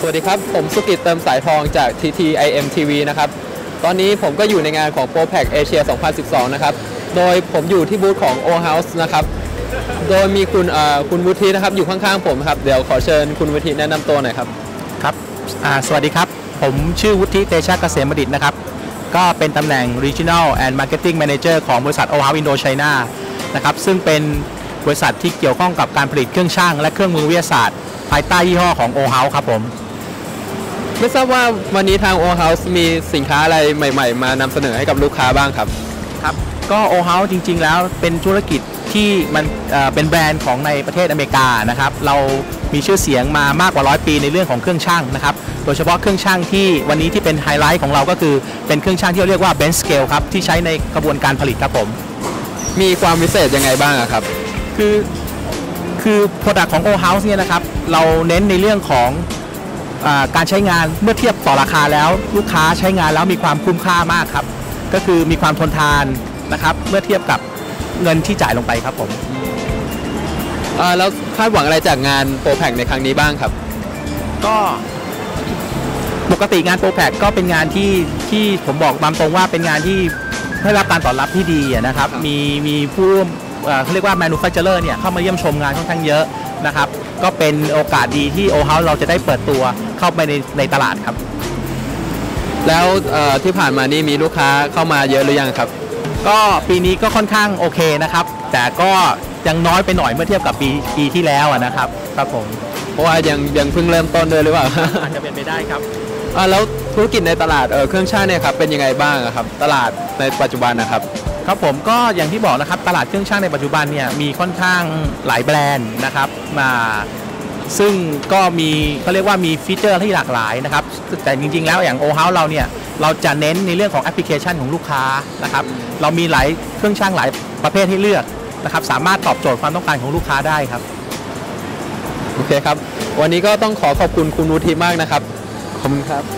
สวัสดีครับ ผมสุกิตเติมสายทองจาก TTIM TV นะครับ ตอนนี้ผมก็อยู่ในงานของ p r o p a c Asia 2012 นะครับ โดยผมอยู่ที่บูธของ O House นะครับ โดยมีคุณคุณวุฒินะครับอยู่ข้างๆผมครับ เดี๋ยวขอเชิญคุณวุฒิแนะนำตัวหน่อยครับ ครับ สวัสดีครับ ผมชื่อวุฒิเตชะเกษมบดิตนะครับ ก็เป็นตำแหน่ง Regional and Marketing Manager ของบริษัท o h o u s e Indo China นะครับ ซึ่งเป็นบริษัทที่เกี่ยวข้องกับการผลิตเครื่องช่างและเครื่องมือวิทยาศาสตร์ ภายใต้ยี่ห้อของ o h o u s e ครับผม ไม่ทราบว่าวันนี้ทาง O House มีสินค้าอะไรใหม่ ๆ มานำเสนอให้กับลูกค้าบ้างครับ ครับ ก็ o h o u s e จริง ๆ แล้วเป็นธุรกิจที่มันเอ่อเป็นแบรนด์ของในประเทศอเมริกานะครับ เรามีชื่อเสียงมามากกว่าร้อยปีในเรื่องของเครื่องช่างนะครับ โดยเฉพาะเครื่องช่างที่วันนี้ที่เป็นไฮไลท์ของเราก็คือเป็นเครื่องช่างที่เราเรียกว่า bench scale ครับที่ใช้ในกระบวนการผลิตครับผม มีความพิเศษยังไงบ้างอะครับ คือคือ Product ของ O House เนี่ยนะครับ เราเน้นในเรื่องของอา การใช้งานเมื่อเทียบต่อราคาแล้ว ลูกค้าใช้งานแล้วมีความคุ้มค่ามากครับ ก็คือมีความทนทานนะครับ เมื่อเทียบกับเงินที่จ่ายลงไปครับผมเอ่อแล้วคาดหวังอะไรจากงาน p r o p a c ในครั้งนี้บ้างครับ ก็ปกติงานโปรแพคก็เป็นงานที่ที่ผมบอกตามตรงว่าเป็นงานที่ได้รับการตอบรับที่ดีอะนะครับครับ มีมีผู้ร่วมเอ่อเขาเรียกว่า manufacturer เนี่ยเข้ามาเยี่ยมชมงานค่อนข้างเยอะนะครับ ก็เป็นโอกาสดีที่โอเฮาเราจะได้เปิดตัวเข้าไปในในตลาดครับ แล้วเอ่อที่ผ่านมานี่มีลูกค้าเข้ามาเยอะหรือยังครับ ก็ปีนี้ก็ค่อนข้างโอเคนะครับ แต่ก็ยังน้อยไปหน่อยเมื่อเทียบกับปีปีที่แล้วอะนะครับครับผมเพราะว่ายังยังเพิ่งเริ่มต้นด้วยหรือเปล่าอาจจะเป็นไปได้ครับอ่าแล้วธุรกิจในตลาดเออเครื่องช่างเนี่ยครับเป็นยังไงบ้างอะครับ ตลาดในปัจจุบันนะครับ ครับผมก็อย่างที่บอกนะครับตลาดเครื่องช่างในปัจจุบันเนี่ยมีค่อนข้างหลายแบรนด์นะครับมาซึ่งก็มีเขาเรียกว่ามีฟีเจอร์ที่หลากหลายนะครับแต่จริง ๆ แล้วอย่าง o h o u s e เราเนี่ยเราจะเน้นในเรื่องของแอปพลิเคชันของลูกค้านะครับเรามีหลายเครื่องช่างหลายประเภทให้เลือกนะครับสามารถตอบโจทย์ความต้องการของลูกค้าได้ครับโอเคครับ วันนี้ก็ต้องขอขอบคุณคุณวุฒิมากนะครับขอบคุณครับ